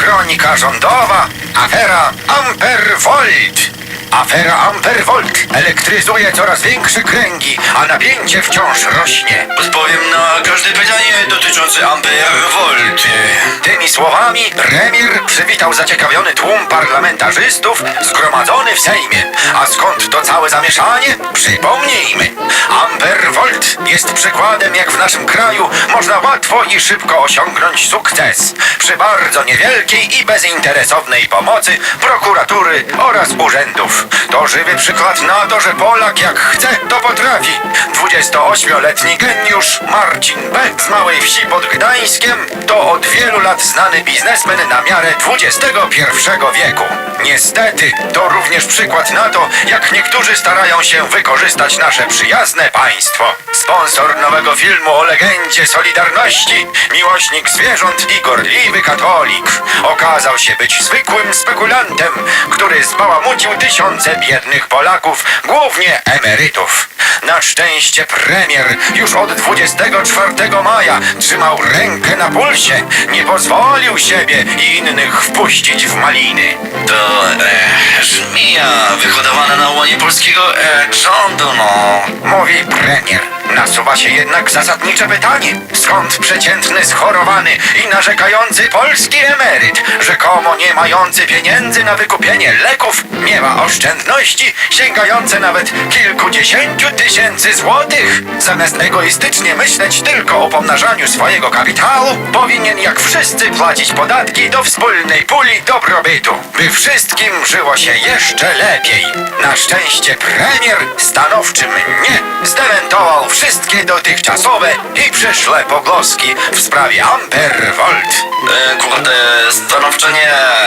Kronika rządowa, afera Ampervolt. Afera Ampervolt elektryzuje coraz większe kręgi, a napięcie wciąż rośnie. Odpowiem na każde pytanie dotyczące Ampervolt. Tymi słowami premier przywitał zaciekawiony tłum parlamentarzystów zgromadzony w Sejmie. A skąd to całe zamieszanie? Przypomnijmy. Ampervolt jest przykładem, jak w naszym kraju można łatwo i szybko osiągnąć sukces. Przy bardzo niewielkiej i bezinteresownej pomocy prokuratury oraz urzędów. To żywy przykład na to, że Polak jak chce, to potrafi. 28-letni geniusz Marcin B. z małej wsi pod Gdańskiem to od wielu lat znany biznesmen na miarę XXI wieku. Niestety, to również przykład na to, jak niektórzy starają się wykorzystać nasze przyjazne państwo. Sponsor nowego filmu o legendzie Solidarności, miłośnik zwierząt i gorliwy katolik, okazał się być zwykłym spekulantem, który zbałamucił tysiące biednych Polaków, głównie emerytów. Na szczęście premier już od 24 maja trzymał rękę na pulsie, nie pozwolił siebie i innych wpuścić w maliny. To e, żmija wyhodowana na łonie polskiego e, rządu, no. Mówi premier. Nasuwa się jednak zasadnicze pytanie. Skąd przeciętny, schorowany i narzekający polski emeryt, rzekomo nie mający pieniędzy na wykupienie leków, nie ma oszczędności sięgające nawet kilkudziesięciu tysięcy złotych? Zamiast egoistycznie myśleć tylko o pomnażaniu swojego kapitału, powinien jak wszyscy płacić podatki do wspólnej puli dobrobytu, by wszystkim żyło się jeszcze lepiej. Na szczęście premier stanowczym nie zdementował wszystkie dotychczasowe i przyszłe pogłoski w sprawie Ampervolt. E, kurde, stanowczo nie.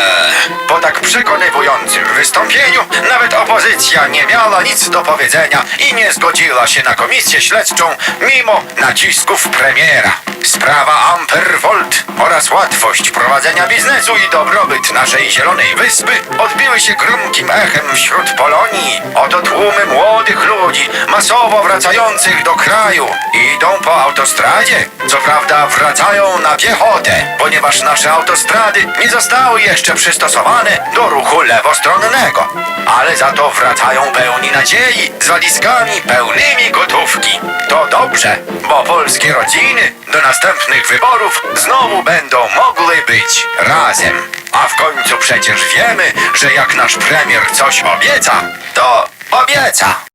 Po tak przekonywującym wystąpieniu nawet opozycja nie miała nic do powiedzenia i nie zgodziła się na komisję śledczą mimo nacisków premiera. Sprawa Ampervolt oraz łatwość prowadzenia biznesu i dobrobyt naszej zielonej wyspy odbiły się gromkim echem wśród Polonii. Oto tłumy młodych ludzi masowo wracających do kraju idą po autostradzie. Co prawda wracają na piechotę, ponieważ nasze autostrady nie zostały jeszcze przystosowane do ruchu lewostronnego. Ale za to wracają pełni nadziei, z walizkami pełnymi gotówki. To dobrze, bo polskie rodziny do następnych wyborów znowu będą mogły być razem. A w końcu przecież wiemy, że jak nasz premier coś obieca, to obieca.